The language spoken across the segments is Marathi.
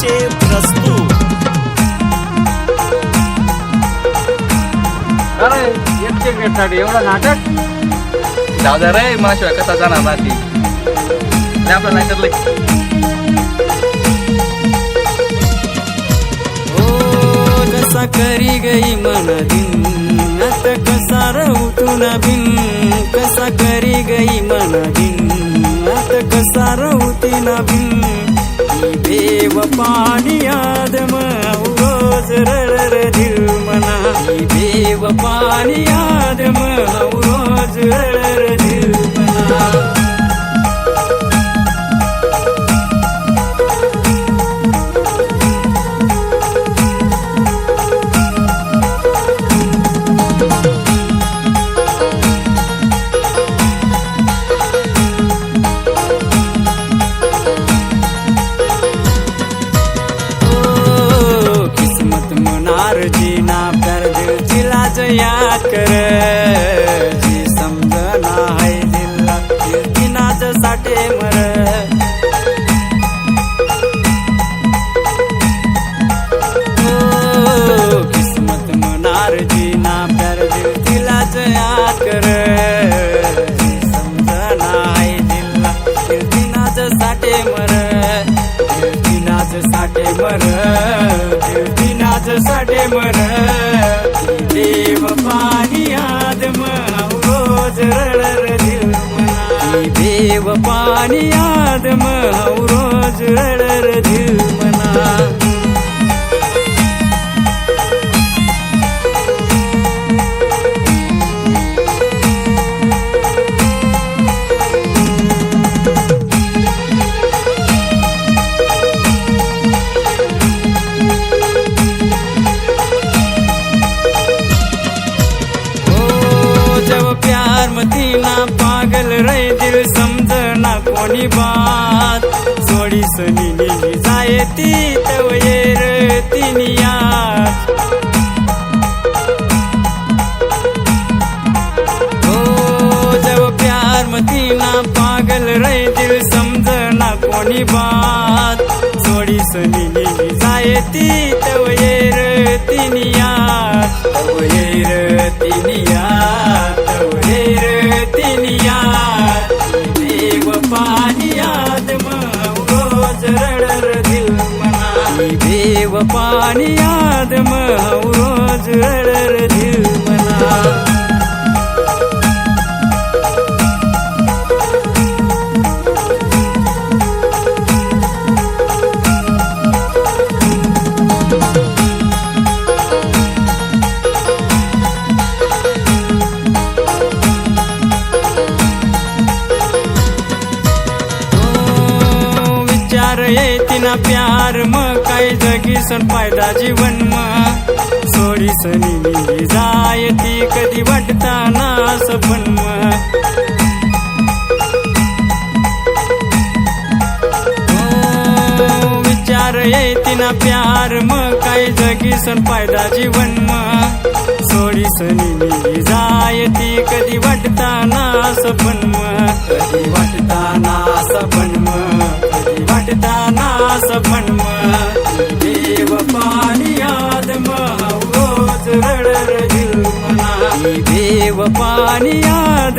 चे प्रस्तुत. अरे एकशे एवढं नाटक? जाऊ दे रे माझ्याशिवाय कसा जाणार ना ती? नाही आपलं ठरलंय ओ जसा करी गई मन दिन आता कसा रहुतून बिन? कसा करी गई मन दिन आता कसा रहुती ना बिन? पाणी याद रोज रडर दिल मना देव पाणी याद रोज रडर दिल मना. मनार ना कर दिल जिला याद कर. दिनाच साठे देव पाणी आदम रोज रडर दिल मना देव पाणी आदम रोज रडर दिल कोणी बात? सोडी सनी जाय ती तवयेर तिनिया हो जब प्यार मतीना पागल रे दिल समजना कोणी बात? सोडी सनी जाय ती तवयेर तिनिया तवयेर तिनिया तवयेर रडर दिल मना देव पाणी आदम रोज रडर दिल मना प्यार विचार प्यार म काय जगी सण फायदा जीवन म. सोडी सनी जाय ती कधी वाटताना सपन म. ओ, विचार येते प्यार म काय जगी सण फायदा जीवन म. सोडी सनी जाय ती कधी वाटताना सपन म. कधी वाटताना सपन म. आणि पाणी याद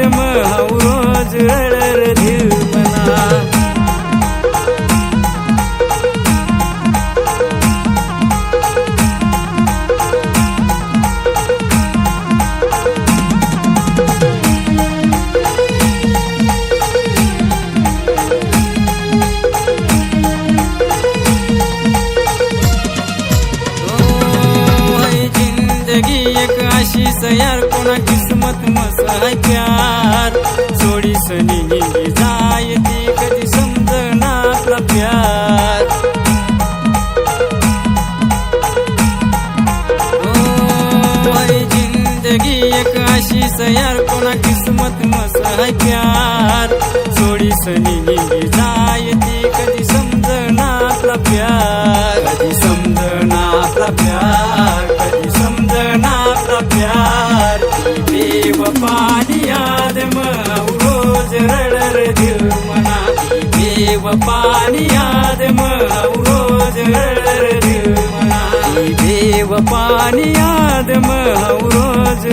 रोज रडर दिल मना. हो, जिंदगी एक अशी सयार किस्मत जोड़ी प्यार सोडी सनी जाय ती कधी समजना आपला प्यार. जिंदगी एक अशी सयार कोणा किस्मत मस प्यार जोडी सनी जा देव पाणी याद रोज देव पाणी याद रोज